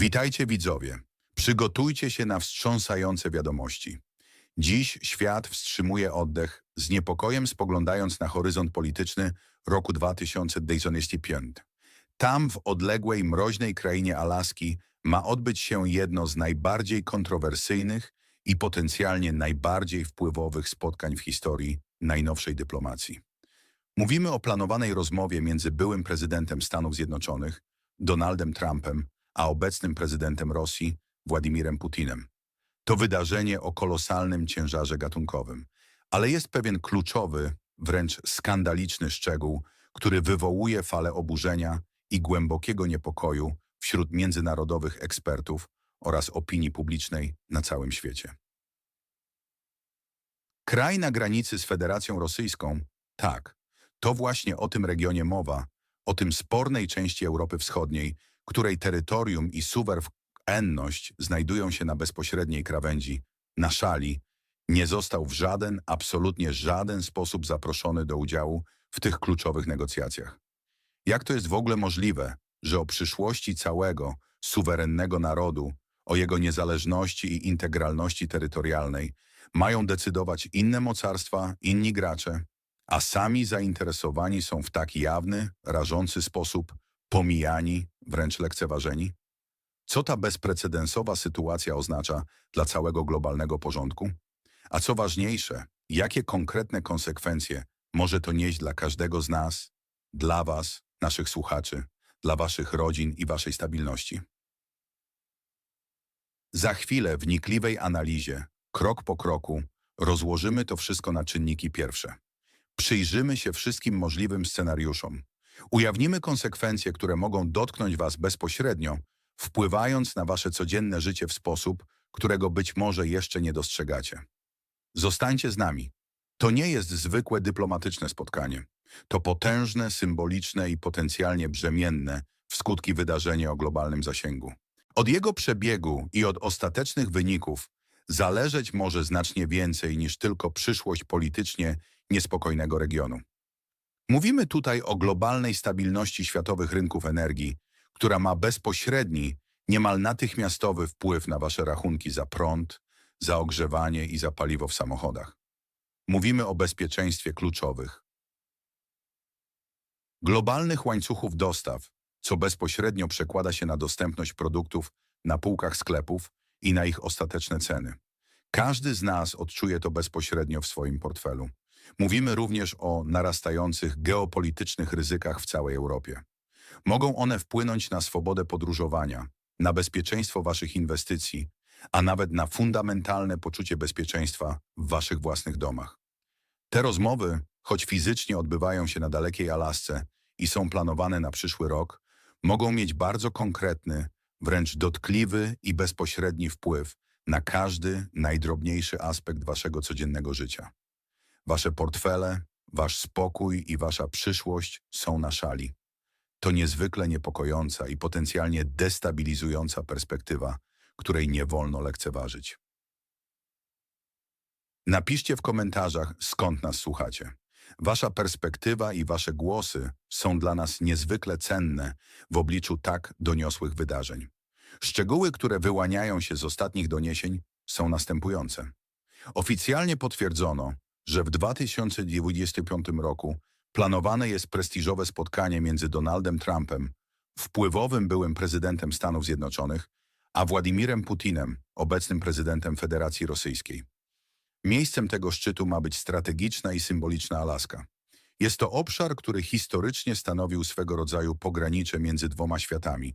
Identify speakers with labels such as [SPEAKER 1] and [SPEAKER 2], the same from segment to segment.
[SPEAKER 1] Witajcie widzowie. Przygotujcie się na wstrząsające wiadomości. Dziś świat wstrzymuje oddech, z niepokojem spoglądając na horyzont polityczny roku 2025. Tam, w odległej, mroźnej krainie Alaski, ma odbyć się jedno z najbardziej kontrowersyjnych i potencjalnie najbardziej wpływowych spotkań w historii najnowszej dyplomacji. Mówimy o planowanej rozmowie między byłym prezydentem Stanów Zjednoczonych, Donaldem Trumpem, a obecnym prezydentem Rosji, Władimirem Putinem. To wydarzenie o kolosalnym ciężarze gatunkowym, ale jest pewien kluczowy, wręcz skandaliczny szczegół, który wywołuje falę oburzenia i głębokiego niepokoju wśród międzynarodowych ekspertów oraz opinii publicznej na całym świecie. Kraj na granicy z Federacją Rosyjską, tak, to właśnie o tym regionie mowa, o tym spornej części Europy Wschodniej, której terytorium i suwerenność znajdują się na bezpośredniej krawędzi, na szali, nie został w żaden, absolutnie żaden sposób zaproszony do udziału w tych kluczowych negocjacjach. Jak to jest w ogóle możliwe, że o przyszłości całego, suwerennego narodu, o jego niezależności i integralności terytorialnej mają decydować inne mocarstwa, inni gracze, a sami zainteresowani są w tak jawny, rażący sposób pomijani, wręcz lekceważeni? Co ta bezprecedensowa sytuacja oznacza dla całego globalnego porządku? A co ważniejsze, jakie konkretne konsekwencje może to nieść dla każdego z nas, dla Was, naszych słuchaczy, dla Waszych rodzin i Waszej stabilności? Za chwilę w wnikliwej analizie, krok po kroku, rozłożymy to wszystko na czynniki pierwsze. Przyjrzymy się wszystkim możliwym scenariuszom. Ujawnimy konsekwencje, które mogą dotknąć Was bezpośrednio, wpływając na Wasze codzienne życie w sposób, którego być może jeszcze nie dostrzegacie. Zostańcie z nami. To nie jest zwykłe dyplomatyczne spotkanie. To potężne, symboliczne i potencjalnie brzemienne w skutki wydarzenie o globalnym zasięgu. Od jego przebiegu i od ostatecznych wyników zależeć może znacznie więcej niż tylko przyszłość politycznie niespokojnego regionu. Mówimy tutaj o globalnej stabilności światowych rynków energii, która ma bezpośredni, niemal natychmiastowy wpływ na wasze rachunki za prąd, za ogrzewanie i za paliwo w samochodach. Mówimy o bezpieczeństwie kluczowych. Globalnych łańcuchów dostaw, co bezpośrednio przekłada się na dostępność produktów na półkach sklepów i na ich ostateczne ceny. Każdy z nas odczuje to bezpośrednio w swoim portfelu. Mówimy również o narastających geopolitycznych ryzykach w całej Europie. Mogą one wpłynąć na swobodę podróżowania, na bezpieczeństwo waszych inwestycji, a nawet na fundamentalne poczucie bezpieczeństwa w waszych własnych domach. Te rozmowy, choć fizycznie odbywają się na dalekiej Alasce i są planowane na przyszły rok, mogą mieć bardzo konkretny, wręcz dotkliwy i bezpośredni wpływ na każdy najdrobniejszy aspekt waszego codziennego życia. Wasze portfele, wasz spokój i wasza przyszłość są na szali. To niezwykle niepokojąca i potencjalnie destabilizująca perspektywa, której nie wolno lekceważyć. Napiszcie w komentarzach, skąd nas słuchacie. Wasza perspektywa i wasze głosy są dla nas niezwykle cenne w obliczu tak doniosłych wydarzeń. Szczegóły, które wyłaniają się z ostatnich doniesień, są następujące. Oficjalnie potwierdzono, że w 2025 roku planowane jest prestiżowe spotkanie między Donaldem Trumpem, wpływowym byłym prezydentem Stanów Zjednoczonych, a Władimirem Putinem, obecnym prezydentem Federacji Rosyjskiej. Miejscem tego szczytu ma być strategiczna i symboliczna Alaska. Jest to obszar, który historycznie stanowił swego rodzaju pogranicze między dwoma światami,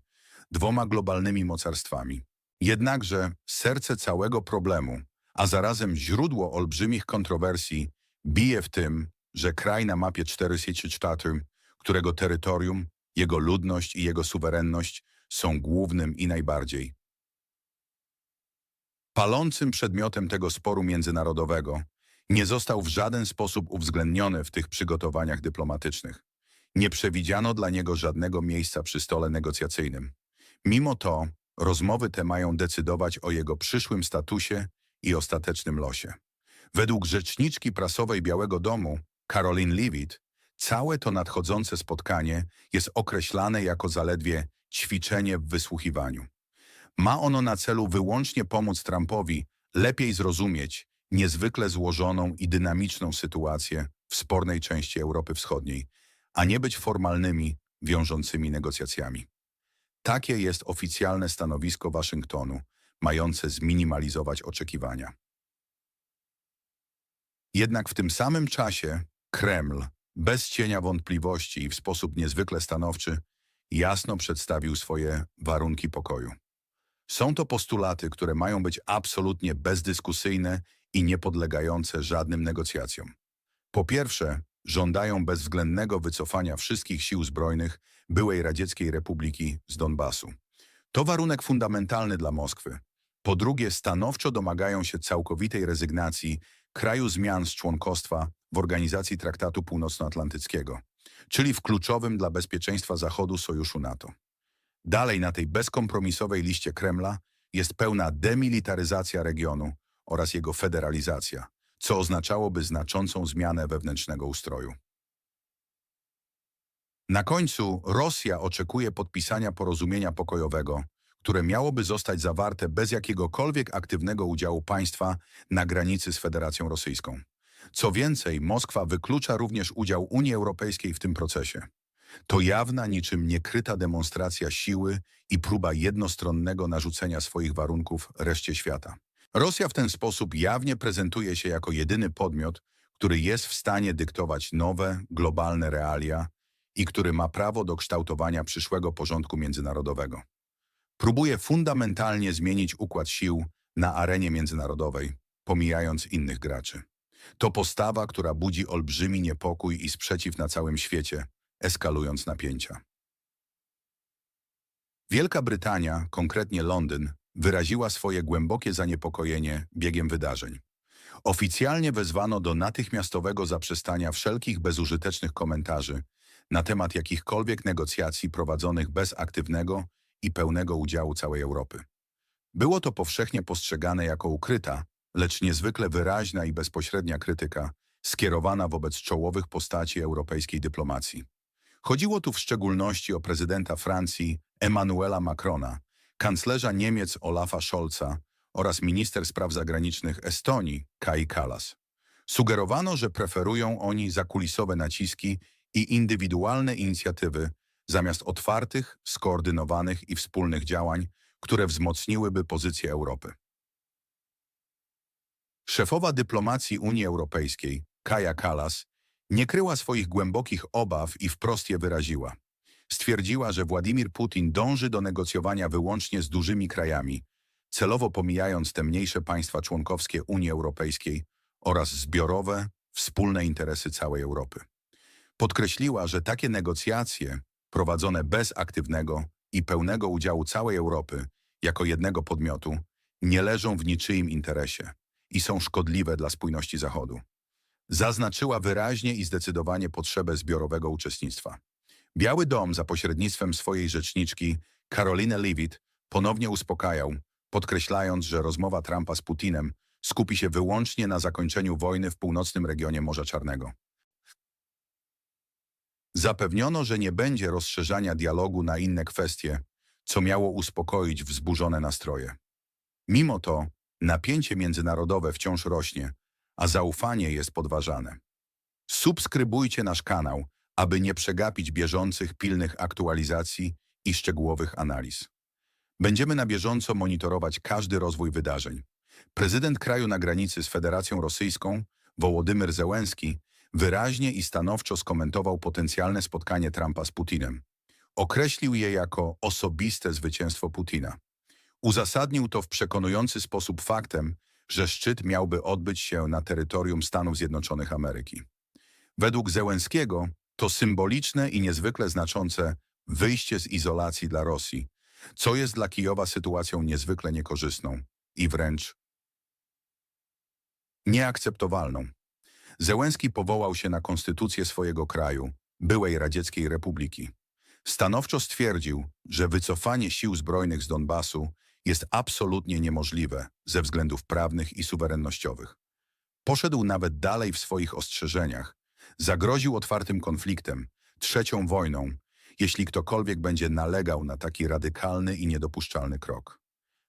[SPEAKER 1] dwoma globalnymi mocarstwami. Jednakże serce całego problemu, a zarazem źródło olbrzymich kontrowersji, bije w tym, że kraj na mapie 44, którego terytorium, jego ludność i jego suwerenność są głównym i najbardziej palącym przedmiotem tego sporu międzynarodowego, nie został w żaden sposób uwzględniony w tych przygotowaniach dyplomatycznych. Nie przewidziano dla niego żadnego miejsca przy stole negocjacyjnym. Mimo to rozmowy te mają decydować o jego przyszłym statusie i ostatecznym losie. Według rzeczniczki prasowej Białego Domu, Caroline Leavitt, całe to nadchodzące spotkanie jest określane jako zaledwie ćwiczenie w wysłuchiwaniu. Ma ono na celu wyłącznie pomóc Trumpowi lepiej zrozumieć niezwykle złożoną i dynamiczną sytuację w spornej części Europy Wschodniej, a nie być formalnymi, wiążącymi negocjacjami. Takie jest oficjalne stanowisko Waszyngtonu, mające zminimalizować oczekiwania. Jednak w tym samym czasie Kreml, bez cienia wątpliwości i w sposób niezwykle stanowczy, jasno przedstawił swoje warunki pokoju. Są to postulaty, które mają być absolutnie bezdyskusyjne i niepodlegające żadnym negocjacjom. Po pierwsze, żądają bezwzględnego wycofania wszystkich sił zbrojnych byłej Radzieckiej Republiki z Donbasu. To warunek fundamentalny dla Moskwy. Po drugie, stanowczo domagają się całkowitej rezygnacji kraju zmian z członkostwa w Organizacji Traktatu Północnoatlantyckiego, czyli w kluczowym dla bezpieczeństwa Zachodu sojuszu NATO. Dalej na tej bezkompromisowej liście Kremla jest pełna demilitaryzacja regionu oraz jego federalizacja, co oznaczałoby znaczącą zmianę wewnętrznego ustroju. Na końcu Rosja oczekuje podpisania porozumienia pokojowego, które miałoby zostać zawarte bez jakiegokolwiek aktywnego udziału państwa na granicy z Federacją Rosyjską. Co więcej, Moskwa wyklucza również udział Unii Europejskiej w tym procesie. To jawna, niczym niekryta demonstracja siły i próba jednostronnego narzucenia swoich warunków reszcie świata. Rosja w ten sposób jawnie prezentuje się jako jedyny podmiot, który jest w stanie dyktować nowe, globalne realia i który ma prawo do kształtowania przyszłego porządku międzynarodowego. Próbuje fundamentalnie zmienić układ sił na arenie międzynarodowej, pomijając innych graczy. To postawa, która budzi olbrzymi niepokój i sprzeciw na całym świecie, eskalując napięcia. Wielka Brytania, konkretnie Londyn, wyraziła swoje głębokie zaniepokojenie biegiem wydarzeń. Oficjalnie wezwano do natychmiastowego zaprzestania wszelkich bezużytecznych komentarzy na temat jakichkolwiek negocjacji prowadzonych bez aktywnego i pełnego udziału całej Europy. Było to powszechnie postrzegane jako ukryta, lecz niezwykle wyraźna i bezpośrednia krytyka skierowana wobec czołowych postaci europejskiej dyplomacji. Chodziło tu w szczególności o prezydenta Francji Emmanuela Macrona, kanclerza Niemiec Olafa Scholza oraz minister spraw zagranicznych Estonii Kai Kallas. Sugerowano, że preferują oni zakulisowe naciski i indywidualne inicjatywy zamiast otwartych, skoordynowanych i wspólnych działań, które wzmocniłyby pozycję Europy. Szefowa dyplomacji Unii Europejskiej, Kaja Kallas, nie kryła swoich głębokich obaw i wprost je wyraziła. Stwierdziła, że Władimir Putin dąży do negocjowania wyłącznie z dużymi krajami, celowo pomijając te mniejsze państwa członkowskie Unii Europejskiej oraz zbiorowe, wspólne interesy całej Europy. Podkreśliła, że takie negocjacje, prowadzone bez aktywnego i pełnego udziału całej Europy jako jednego podmiotu, nie leżą w niczyim interesie i są szkodliwe dla spójności Zachodu. Zaznaczyła wyraźnie i zdecydowanie potrzebę zbiorowego uczestnictwa. Biały Dom za pośrednictwem swojej rzeczniczki Caroline Leavitt ponownie uspokajał, podkreślając, że rozmowa Trumpa z Putinem skupi się wyłącznie na zakończeniu wojny w północnym regionie Morza Czarnego. Zapewniono, że nie będzie rozszerzania dialogu na inne kwestie, co miało uspokoić wzburzone nastroje. Mimo to napięcie międzynarodowe wciąż rośnie, a zaufanie jest podważane. Subskrybujcie nasz kanał, aby nie przegapić bieżących, pilnych aktualizacji i szczegółowych analiz. Będziemy na bieżąco monitorować każdy rozwój wydarzeń. Prezydent kraju na granicy z Federacją Rosyjską, Wołodymyr Zełenski, wyraźnie i stanowczo skomentował potencjalne spotkanie Trumpa z Putinem. Określił je jako osobiste zwycięstwo Putina. Uzasadnił to w przekonujący sposób faktem, że szczyt miałby odbyć się na terytorium Stanów Zjednoczonych Ameryki. Według Zełenskiego to symboliczne i niezwykle znaczące wyjście z izolacji dla Rosji, co jest dla Kijowa sytuacją niezwykle niekorzystną i wręcz nieakceptowalną. Zełenski powołał się na konstytucję swojego kraju, byłej Radzieckiej Republiki. Stanowczo stwierdził, że wycofanie sił zbrojnych z Donbasu jest absolutnie niemożliwe ze względów prawnych i suwerennościowych. Poszedł nawet dalej w swoich ostrzeżeniach. Zagroził otwartym konfliktem, trzecią wojną, jeśli ktokolwiek będzie nalegał na taki radykalny i niedopuszczalny krok.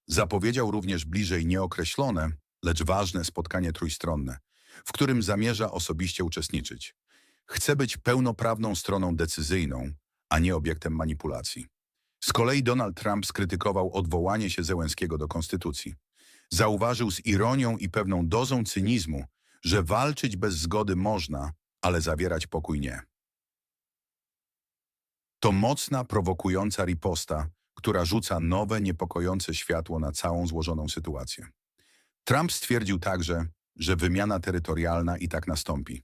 [SPEAKER 1] Zapowiedział również bliżej nieokreślone, lecz ważne spotkanie trójstronne, w którym zamierza osobiście uczestniczyć. Chce być pełnoprawną stroną decyzyjną, a nie obiektem manipulacji. Z kolei Donald Trump skrytykował odwołanie się Zełenskiego do konstytucji. Zauważył z ironią i pewną dozą cynizmu, że walczyć bez zgody można, ale zawierać pokój nie. To mocna, prowokująca riposta, która rzuca nowe, niepokojące światło na całą złożoną sytuację. Trump stwierdził także, że wymiana terytorialna i tak nastąpi.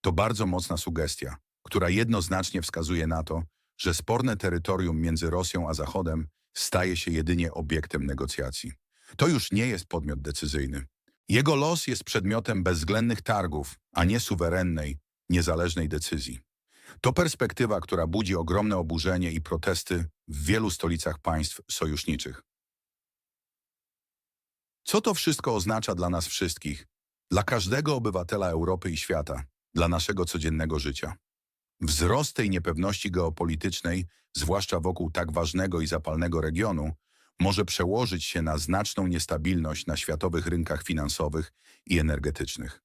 [SPEAKER 1] To bardzo mocna sugestia, która jednoznacznie wskazuje na to, że sporne terytorium między Rosją a Zachodem staje się jedynie obiektem negocjacji. To już nie jest podmiot decyzyjny. Jego los jest przedmiotem bezwzględnych targów, a nie suwerennej, niezależnej decyzji. To perspektywa, która budzi ogromne oburzenie i protesty w wielu stolicach państw sojuszniczych. Co to wszystko oznacza dla nas wszystkich, dla każdego obywatela Europy i świata, dla naszego codziennego życia? Wzrost tej niepewności geopolitycznej, zwłaszcza wokół tak ważnego i zapalnego regionu, może przełożyć się na znaczną niestabilność na światowych rynkach finansowych i energetycznych.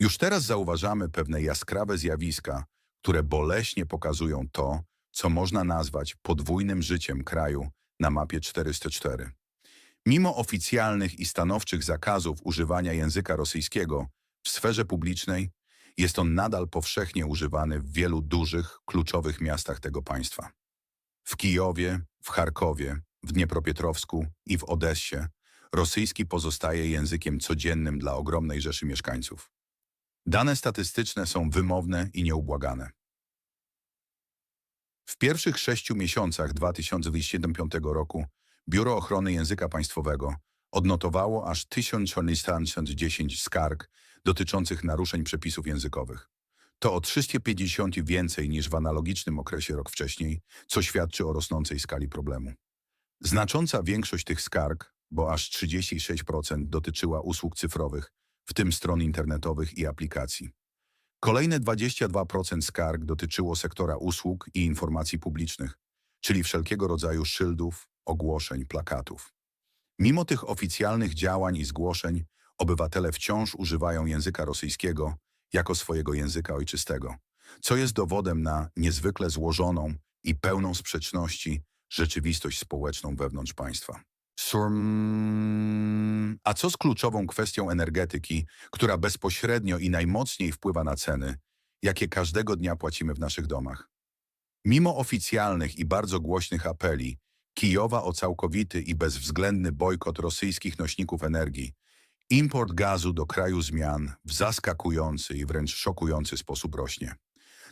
[SPEAKER 1] Już teraz zauważamy pewne jaskrawe zjawiska, które boleśnie pokazują to, co można nazwać podwójnym życiem kraju na mapie 404. Mimo oficjalnych i stanowczych zakazów używania języka rosyjskiego w sferze publicznej, jest on nadal powszechnie używany w wielu dużych, kluczowych miastach tego państwa. W Kijowie, w Charkowie, w Dniepropietrowsku i w Odessie rosyjski pozostaje językiem codziennym dla ogromnej rzeszy mieszkańców. Dane statystyczne są wymowne i nieubłagane. W pierwszych sześciu miesiącach 2025 roku Biuro Ochrony Języka Państwowego odnotowało aż 1410 skarg dotyczących naruszeń przepisów językowych. To o 350 więcej niż w analogicznym okresie rok wcześniej, co świadczy o rosnącej skali problemu. Znacząca większość tych skarg, bo aż 36% dotyczyła usług cyfrowych, w tym stron internetowych i aplikacji. Kolejne 22% skarg dotyczyło sektora usług i informacji publicznych, czyli wszelkiego rodzaju szyldów, ogłoszeń, plakatów. Mimo tych oficjalnych działań i zgłoszeń, obywatele wciąż używają języka rosyjskiego jako swojego języka ojczystego, co jest dowodem na niezwykle złożoną i pełną sprzeczności rzeczywistość społeczną wewnątrz państwa. Surm. A co z kluczową kwestią energetyki, która bezpośrednio i najmocniej wpływa na ceny, jakie każdego dnia płacimy w naszych domach? Mimo oficjalnych i bardzo głośnych apeli Kijowa o całkowity i bezwzględny bojkot rosyjskich nośników energii, import gazu do kraju zmian w zaskakujący i wręcz szokujący sposób rośnie.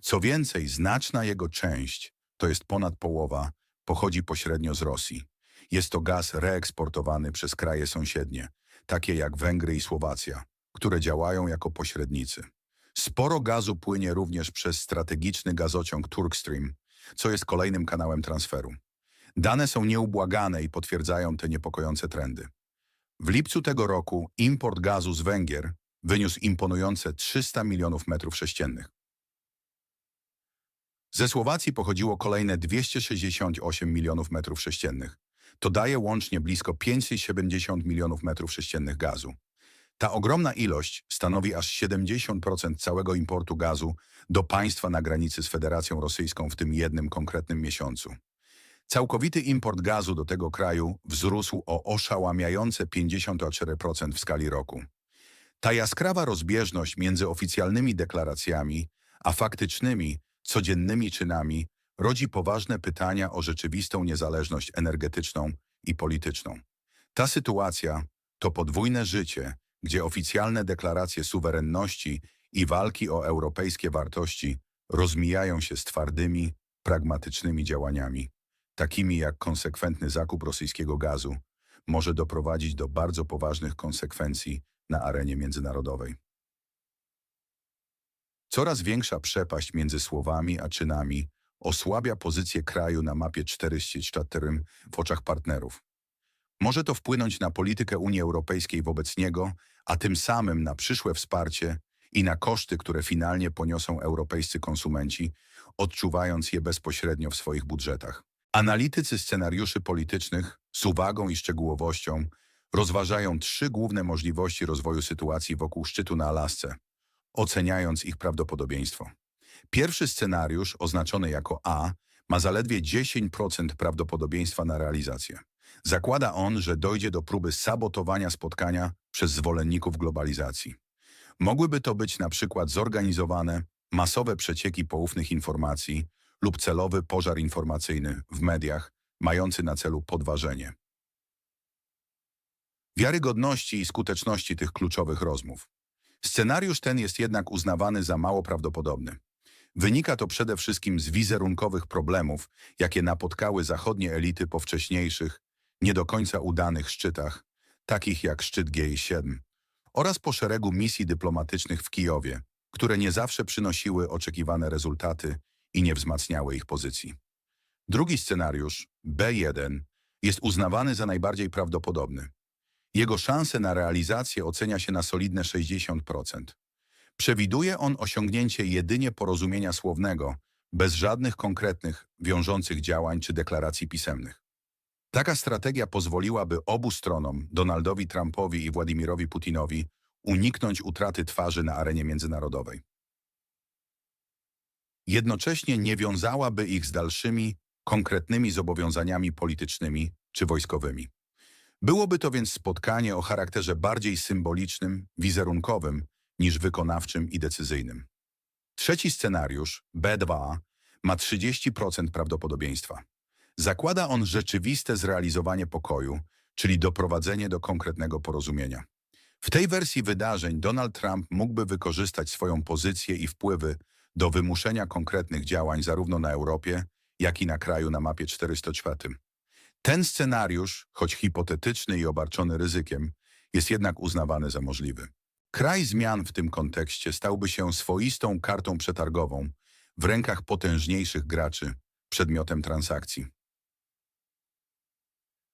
[SPEAKER 1] Co więcej, znaczna jego część, to jest ponad połowa, pochodzi pośrednio z Rosji. Jest to gaz reeksportowany przez kraje sąsiednie, takie jak Węgry i Słowacja, które działają jako pośrednicy. Sporo gazu płynie również przez strategiczny gazociąg Turkstream, co jest kolejnym kanałem transferu. Dane są nieubłagane i potwierdzają te niepokojące trendy. W lipcu tego roku import gazu z Węgier wyniósł imponujące 300 milionów metrów sześciennych. Ze Słowacji pochodziło kolejne 268 milionów metrów sześciennych. To daje łącznie blisko 570 milionów metrów sześciennych gazu. Ta ogromna ilość stanowi aż 70% całego importu gazu do państwa na granicy z Federacją Rosyjską w tym jednym konkretnym miesiącu. Całkowity import gazu do tego kraju wzrósł o oszałamiające 54% w skali roku. Ta jaskrawa rozbieżność między oficjalnymi deklaracjami a faktycznymi, codziennymi czynami rodzi poważne pytania o rzeczywistą niezależność energetyczną i polityczną. Ta sytuacja to podwójne życie, gdzie oficjalne deklaracje suwerenności i walki o europejskie wartości rozmijają się z twardymi, pragmatycznymi działaniami, takimi jak konsekwentny zakup rosyjskiego gazu, może doprowadzić do bardzo poważnych konsekwencji na arenie międzynarodowej. Coraz większa przepaść między słowami a czynami osłabia pozycję kraju na mapie 404 w oczach partnerów. Może to wpłynąć na politykę Unii Europejskiej wobec niego, a tym samym na przyszłe wsparcie i na koszty, które finalnie poniosą europejscy konsumenci, odczuwając je bezpośrednio w swoich budżetach. Analitycy scenariuszy politycznych z uwagą i szczegółowością rozważają trzy główne możliwości rozwoju sytuacji wokół szczytu na Alasce, oceniając ich prawdopodobieństwo. Pierwszy scenariusz, oznaczony jako A, ma zaledwie 10% prawdopodobieństwa na realizację. Zakłada on, że dojdzie do próby sabotowania spotkania przez zwolenników globalizacji. Mogłyby to być na przykład zorganizowane, masowe przecieki poufnych informacji lub celowy pożar informacyjny w mediach, mający na celu podważenie wiarygodności i skuteczności tych kluczowych rozmów. Scenariusz ten jest jednak uznawany za mało prawdopodobny. Wynika to przede wszystkim z wizerunkowych problemów, jakie napotkały zachodnie elity po wcześniejszych, nie do końca udanych szczytach, takich jak szczyt G7, oraz po szeregu misji dyplomatycznych w Kijowie, które nie zawsze przynosiły oczekiwane rezultaty i nie wzmacniały ich pozycji. Drugi scenariusz, B1, jest uznawany za najbardziej prawdopodobny. Jego szanse na realizację ocenia się na solidne 60%. Przewiduje on osiągnięcie jedynie porozumienia słownego, bez żadnych konkretnych, wiążących działań czy deklaracji pisemnych. Taka strategia pozwoliłaby obu stronom, Donaldowi Trumpowi i Władimirowi Putinowi, uniknąć utraty twarzy na arenie międzynarodowej. Jednocześnie nie wiązałaby ich z dalszymi, konkretnymi zobowiązaniami politycznymi czy wojskowymi. Byłoby to więc spotkanie o charakterze bardziej symbolicznym, wizerunkowym niż wykonawczym i decyzyjnym. Trzeci scenariusz, B2, ma 30% prawdopodobieństwa. Zakłada on rzeczywiste zrealizowanie pokoju, czyli doprowadzenie do konkretnego porozumienia. W tej wersji wydarzeń Donald Trump mógłby wykorzystać swoją pozycję i wpływy do wymuszenia konkretnych działań zarówno na Europie, jak i na kraju na mapie 404. Ten scenariusz, choć hipotetyczny i obarczony ryzykiem, jest jednak uznawany za możliwy. Kraj zmian w tym kontekście stałby się swoistą kartą przetargową w rękach potężniejszych graczy, przedmiotem transakcji.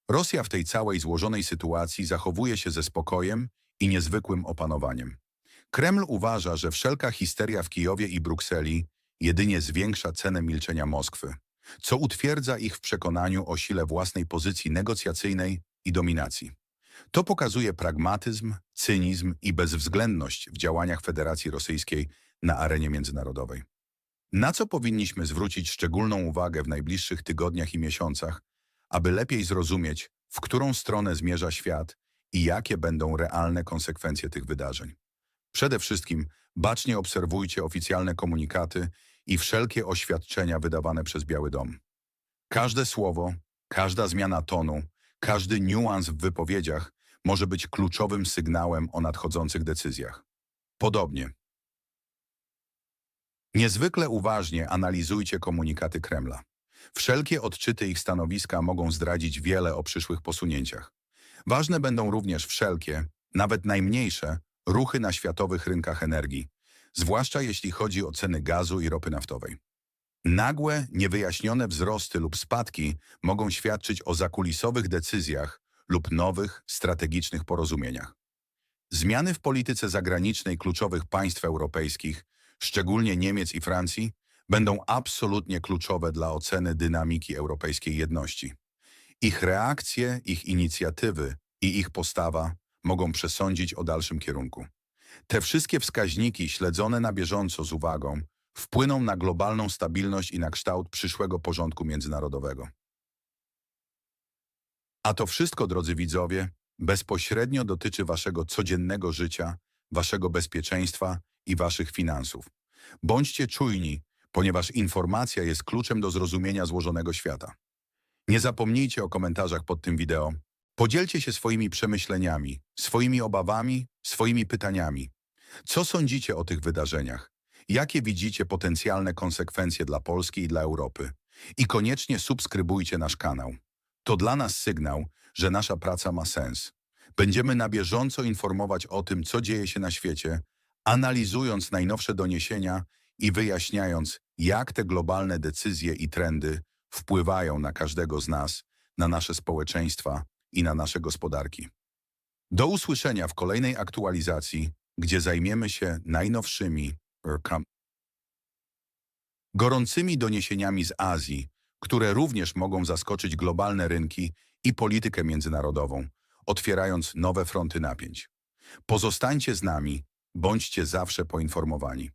[SPEAKER 1] Rosja w tej całej złożonej sytuacji zachowuje się ze spokojem i niezwykłym opanowaniem. Kreml uważa, że wszelka histeria w Kijowie i Brukseli jedynie zwiększa cenę milczenia Moskwy co utwierdza ich w przekonaniu o sile własnej pozycji negocjacyjnej i dominacji. To pokazuje pragmatyzm, cynizm i bezwzględność w działaniach Federacji Rosyjskiej na arenie międzynarodowej. Na co powinniśmy zwrócić szczególną uwagę w najbliższych tygodniach i miesiącach, aby lepiej zrozumieć, w którą stronę zmierza świat i jakie będą realne konsekwencje tych wydarzeń. Przede wszystkim bacznie obserwujcie oficjalne komunikaty i wszelkie oświadczenia wydawane przez Biały Dom. Każde słowo, każda zmiana tonu, każdy niuans w wypowiedziach może być kluczowym sygnałem o nadchodzących decyzjach. Podobnie. Niezwykle uważnie analizujcie komunikaty Kremla. Wszelkie odczyty ich stanowiska mogą zdradzić wiele o przyszłych posunięciach. Ważne będą również wszelkie, nawet najmniejsze, ruchy na światowych rynkach energii, zwłaszcza jeśli chodzi o ceny gazu i ropy naftowej. Nagłe, niewyjaśnione wzrosty lub spadki mogą świadczyć o zakulisowych decyzjach lub nowych, strategicznych porozumieniach. Zmiany w polityce zagranicznej kluczowych państw europejskich, szczególnie Niemiec i Francji, będą absolutnie kluczowe dla oceny dynamiki europejskiej jedności. Ich reakcje, ich inicjatywy i ich postawa mogą przesądzić o dalszym kierunku. Te wszystkie wskaźniki śledzone na bieżąco z uwagą wpłyną na globalną stabilność i na kształt przyszłego porządku międzynarodowego. A to wszystko, drodzy widzowie, bezpośrednio dotyczy waszego codziennego życia, waszego bezpieczeństwa i waszych finansów. Bądźcie czujni, ponieważ informacja jest kluczem do zrozumienia złożonego świata. Nie zapomnijcie o komentarzach pod tym wideo, Podzielcie się swoimi przemyśleniami, swoimi obawami, swoimi pytaniami. Co sądzicie o tych wydarzeniach? Jakie widzicie potencjalne konsekwencje dla Polski i dla Europy? I koniecznie subskrybujcie nasz kanał. To dla nas sygnał, że nasza praca ma sens. Będziemy na bieżąco informować o tym, co dzieje się na świecie, analizując najnowsze doniesienia i wyjaśniając, jak te globalne decyzje i trendy wpływają na każdego z nas, na nasze społeczeństwa i na nasze gospodarki. Do usłyszenia w kolejnej aktualizacji, gdzie zajmiemy się najnowszymi gorącymi doniesieniami z Azji, które również mogą zaskoczyć globalne rynki i politykę międzynarodową, otwierając nowe fronty napięć. Pozostańcie z nami, bądźcie zawsze poinformowani.